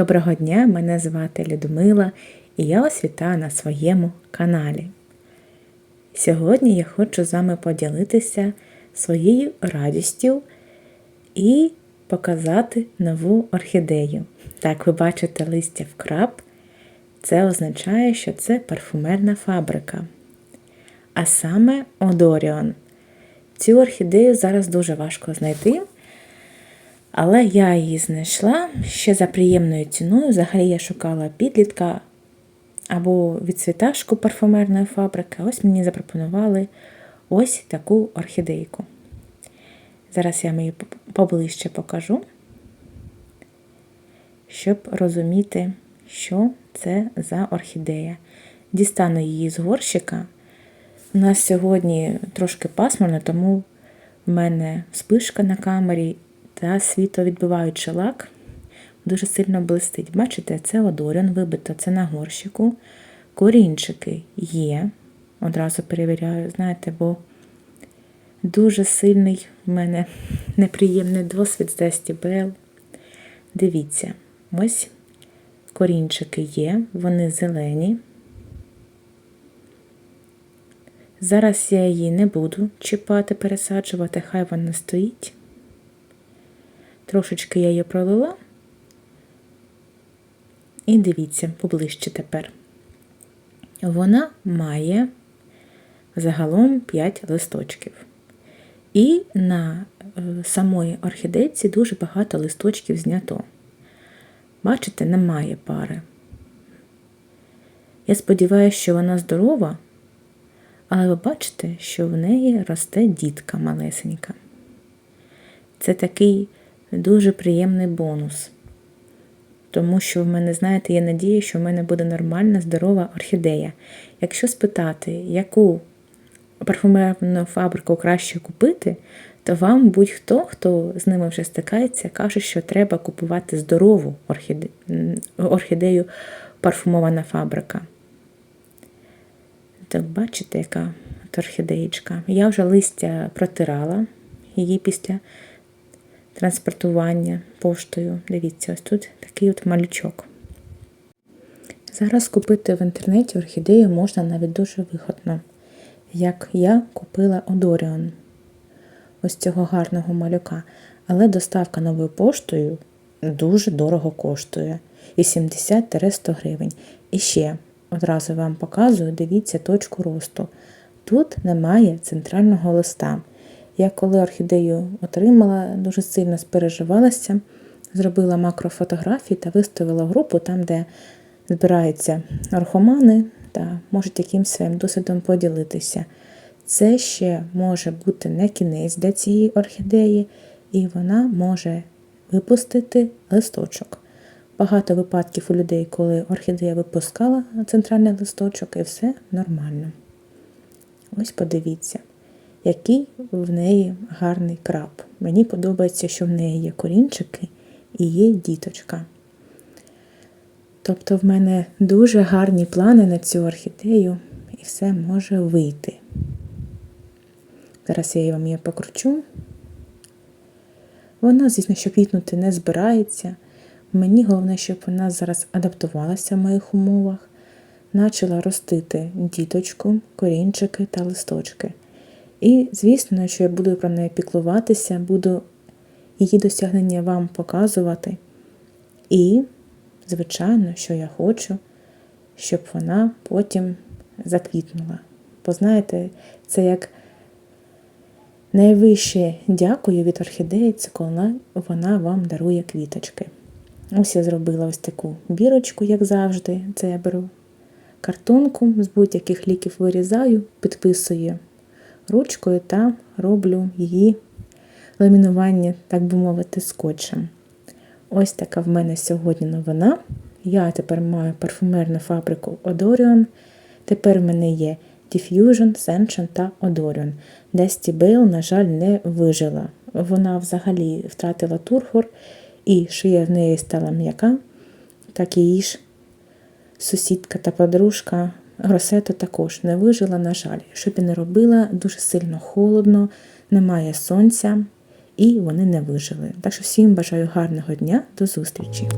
Доброго дня, мене звати Людмила і я вас вітаю на своєму каналі. Сьогодні я хочу з вами поділитися своєю радістю і показати нову орхідею. Так, ви бачите листя вкраб, це означає, що це парфумерна фабрика. А саме Одоріон. Цю орхідею зараз дуже важко знайти. Але я її знайшла ще за приємною ціною. Взагалі я шукала підлітка або відцвіташку парфумерної фабрики. Ось мені запропонували ось таку орхідейку. Зараз я вам її поближче покажу, щоб розуміти, що це за орхідея. Дістану її з горщика. У нас сьогодні трошки пасмурно, тому в мене спишка на камері та світовідбиваючий лак дуже сильно блистить. Бачите, це одорян вибито, це на горщику. Корінчики є. Одразу перевіряю, знаєте, бо дуже сильний в мене неприємний досвід з Дестібел. Дивіться, ось корінчики є, вони зелені. Зараз я її не буду чіпати, пересаджувати, хай вона стоїть. Трошечки я її пролила. І дивіться, поближче тепер. Вона має загалом 5 листочків. І на е, самої орхідейці дуже багато листочків знято. Бачите, немає пари. Я сподіваюся, що вона здорова, але ви бачите, що в неї росте дітка малесенька. Це такий дуже приємний бонус. Тому що в мене, знаєте, є надія, що в мене буде нормальна, здорова орхідея. Якщо спитати, яку парфумерну фабрику краще купити, то вам будь-хто, хто з ними вже стикається, каже, що треба купувати здорову орхідею, орхідею парфумована фабрика. Так, бачите, яка орхідеєчка. Я вже листя протирала її після транспортування поштою. Дивіться, ось тут такий от малючок. Зараз купити в інтернеті орхідею можна навіть дуже вигодно, як я купила Одоріон ось цього гарного малюка. Але доставка новою поштою дуже дорого коштує. І 80-100 гривень. І ще одразу вам показую, дивіться точку росту. Тут немає центрального листа. Я коли орхідею отримала, дуже сильно спереживалася, зробила макрофотографії та виставила групу там, де збираються орхомани та можуть якимсь своїм досвідом поділитися. Це ще може бути не кінець для цієї орхідеї, і вона може випустити листочок. Багато випадків у людей, коли орхідея випускала центральний листочок, і все нормально. Ось подивіться який в неї гарний краб. Мені подобається, що в неї є корінчики і є діточка. Тобто в мене дуже гарні плани на цю орхідею, і все може вийти. Зараз я вам її покручу. Вона, звісно, що квітнути не збирається. Мені головне, щоб вона зараз адаптувалася в моїх умовах, почала ростити діточку, корінчики та листочки. І, звісно, що я буду про неї піклуватися, буду її досягнення вам показувати. І, звичайно, що я хочу, щоб вона потім заквітнула. Бо знаєте, це як найвище дякую від орхідеї, це коли вона вам дарує квіточки. Ось я зробила ось таку бірочку, як завжди. Це я беру картонку, з будь-яких ліків вирізаю, підписую ручкою та роблю її ламінування, так би мовити, скотчем. Ось така в мене сьогодні новина. Я тепер маю парфумерну фабрику Odorion. Тепер в мене є Diffusion, Sensation та Odorion. Десті Бейл, на жаль, не вижила. Вона взагалі втратила тургор, і шия в неї стала м'яка, так і її ж сусідка та подружка Росета також не вижила, на жаль, що б і не робила, дуже сильно холодно, немає сонця, і вони не вижили. Так що всім бажаю гарного дня, до зустрічі!